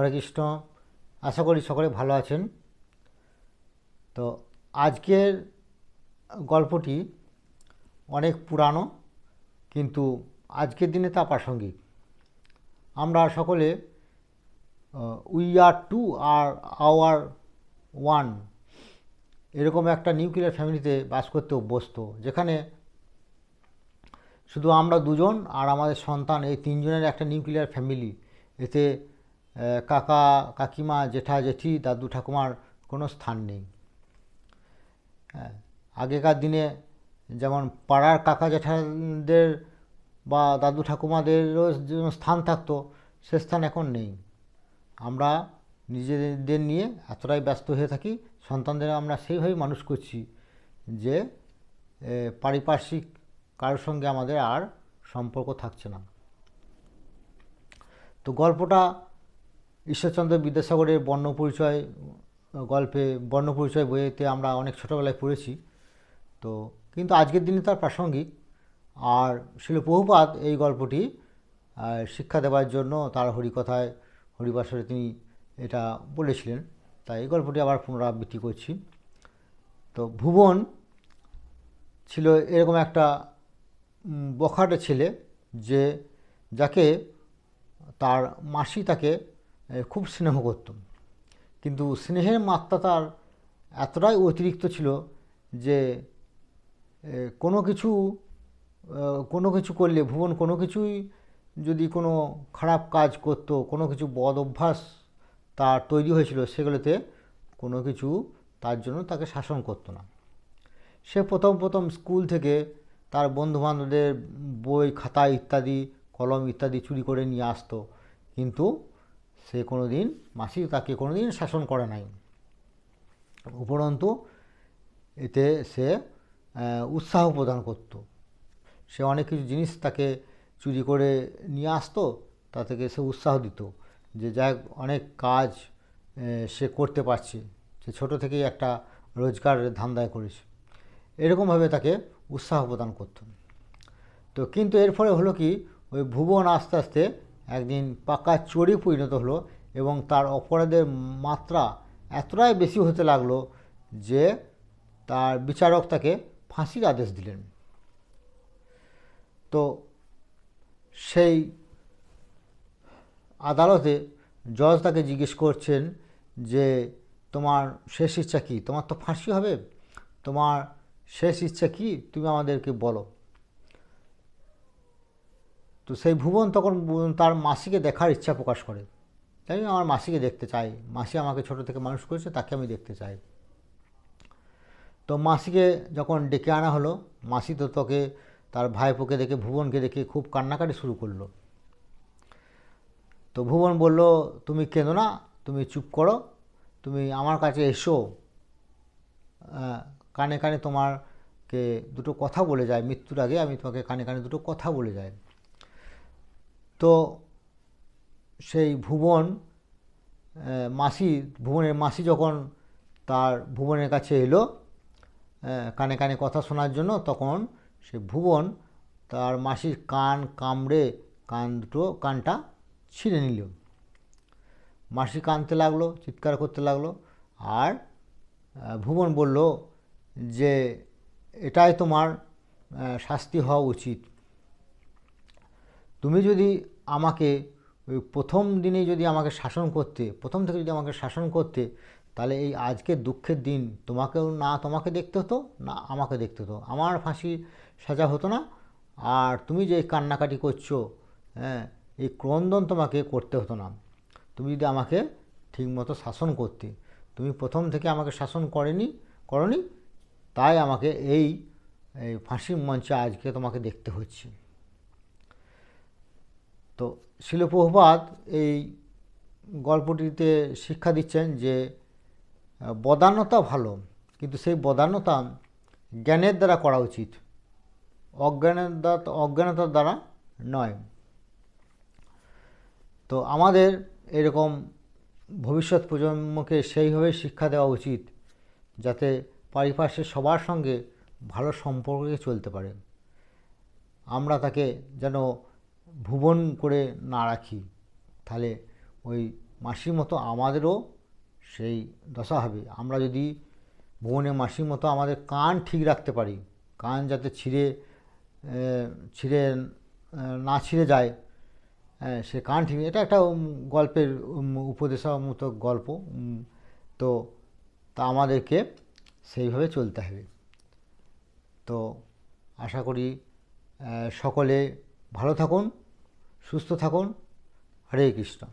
হরে কৃষ্ণ। আশা করি সকলে ভালো আছেন। তো আজকের গল্পটি অনেক পুরানো, কিন্তু আজকের দিনে তা প্রাসঙ্গিক। আমরা সকলে we are two are our one এরকম একটা নিউক্লিয়ার ফ্যামিলিতে বাস করতে অভ্যস্ত, যেখানে শুধু আমরা দুজন আর আমাদের সন্তান, এই তিনজনের একটা নিউক্লিয়ার ফ্যামিলি এতে কাকা কাকিমা জেঠা জেঠি দাদু ঠাকুমার কোনো স্থান নেই। হ্যাঁ, আগেকার দিনে যেমন পাড়ার কাকা জেঠাদের বা দাদু ঠাকুমাদেরও স্থান থাকতো সে স্থান এখন নেই। আমরা নিজেদের নিয়ে এতটাই ব্যস্ত হয়ে থাকি সন্তানদের আমরা সেইভাবেই মানুষ করছি যে পারিপার্শ্বিক কারোর সঙ্গে আমাদের আর সম্পর্ক থাকছে না। তো গল্পটা ঈশ্বরচন্দ্র বিদ্যাসাগরের বর্ণপরিচয়, গল্পে বর্ণপরিচয় বইয়েতে আমরা অনেক ছোটোবেলায় পড়েছি। তো কিন্তু আজকের দিনে তার প্রাসঙ্গিক। আর শিল বহুপাত এই গল্পটি শিক্ষা দেওয়ার জন্য তার হরিকথায়, হরিবাসরে তিনি এটা বলেছিলেন। তাই এই গল্পটি আবার পুনরাবৃত্তি করছি। তো ভুবন ছিল এরকম একটা বখাটে ছেলে যে, যাকে তার মাসি তাকে খুব স্নেহ করত। কিন্তু স্নেহের মাত্রা তার এতটাই অতিরিক্ত ছিল যে কোনো কিছু কোনো কিছু করলে, ভুবন, কোনো কিছুই যদি কোনো খারাপ কাজ করতো, কোনো কিছু বদ অভ্যাস তার তৈরি হয়েছিল সেগুলোতে কোনো কিছু তার জন্য তাকে শাসন করতো না। সে প্রথম প্রথম স্কুল থেকে তার বন্ধুবান্ধবদের বই, খাতা ইত্যাদি, কলম ইত্যাদি চুরি করে নিয়ে আসতো। কিন্তু সে কোনো দিন মাসি তাকে কোনো দিন শাসন করে নাই। উপরন্তু, এতে সে উৎসাহ প্রদান করত। সে অনেক কিছু জিনিস তাকে চুরি করে নিয়ে আসতো, তা থেকে সে উৎসাহ দিত যে যাই অনেক কাজ সে করতে পারছে। সে ছোটো থেকেই একটা রোজগারের ধান্দায় করেছে। এরকমভাবে তাকে উৎসাহ প্রদান করত। তো কিন্তু এর ফলে হলো কি, ওই ভুবন আস্তে আস্তে একদিন পাকা চোরে পরিণত হলো এবং তার অপরাধের মাত্রা এতটাই বেশি হতে লাগল যে তার বিচারক তাকে ফাঁসির আদেশ দিলেন। তো সেই আদালতে জজ তাকে জিজ্ঞেস করছেন যে, তোমার শেষ ইচ্ছা কী? তোমার তো ফাঁসি হবে। তোমার শেষ ইচ্ছা কী? তুমি আমাদেরকে বলো। তো সেই ভুবন তখন তার মাসিকে দেখার ইচ্ছা প্রকাশ করে। তাই আমি আমার মাসিকে দেখতে চাই। মাসি আমাকে ছোট থেকে মানুষ করেছে, তাকে আমি দেখতে চাই। তো মাসিকে যখন ডেকে আনা হলো, মাসি তো তোকে, তার ভাইপোকে দেখে, ভুবনকে দেখে খুব কান্নাকাটি শুরু করল। তো ভুবন বলল, তুমি কেঁদো না, তুমি চুপ করো, তুমি আমার কাছে এসো। কানে কানে তোমারকে দুটো কথা বলে যায়, মৃত্যুর আগে আমি তোমাকে কানে কানে দুটো কথা বলে যাই। তো সেই ভুবন মাসি, ভুবনের মাসি যখন তার ভুবনের কাছে এলো কানে কানে কথা শোনার জন্য, তখন সে ভুবন তার মাসির কান কামড়ে কান দুটো, কানটা ছিঁড়ে নিল। মাসি কাঁদতে লাগল, চিৎকার করতে লাগল, আর ভুবন বলল যে, এটাই তোমার শাস্তি হওয়া উচিত। তুমি যদি আমাকে ওই প্রথম দিনেই যদি আমাকে শাসন করতে, প্রথম থেকে যদি আমাকে শাসন করতে, তাহলে এই আজকের দুঃখের দিন তোমাকেও না তোমাকে দেখতে হতো, না আমাকে দেখতে হতো। আমার ফাঁসি সাজা হতো না। আর তুমি যে কান্নাকাটি করছ হ্যাঁ এই ক্রন্দন তোমাকে করতে হতো না। তুমি যদি আমাকে ঠিকমতো শাসন করতে, তুমি প্রথম থেকে আমাকে শাসন করেনি, করনি, তাই আমাকে এই ফাঁসির মঞ্চে আজকে তোমাকে দেখতে হচ্ছে। তো শিলপ্রভুপাত এই গল্পটিতে শিক্ষা দিচ্ছেন যে বদান্যতা ভালো, কিন্তু সেই বদান্যতা জ্ঞানের দ্বারা করা উচিত। অজ্ঞানের দ্বারা অজ্ঞানতার দ্বারা নয়। তো আমাদের এরকম ভবিষ্যৎ প্রজন্মকে সেইভাবে শিক্ষা দেওয়া উচিত, যাতে পারিপার্শ্বের সবার সঙ্গে ভালো সম্পর্কে চলতে পারে। আমরা তাকে যেন ভুবন করে না রাখি, তাহলে ওই মাসির মতো আমাদেরও সেই দশা হবে। আমরা যদি ভুবনে মাসির মতো আমাদের কান ঠিক রাখতে পারি, কান যাতে ছিঁড়ে ছিঁড়ে না ছিঁড়ে যায় সে কান ঠিক, এটা একটা গল্পের উপদেশামূলক গল্প তো তা আমাদেরকে সেইভাবে চলতে হবে। তো আশা করি সকলে ভালো থাকুন। সুস্থ থাকুন। হরে কৃষ্ণ।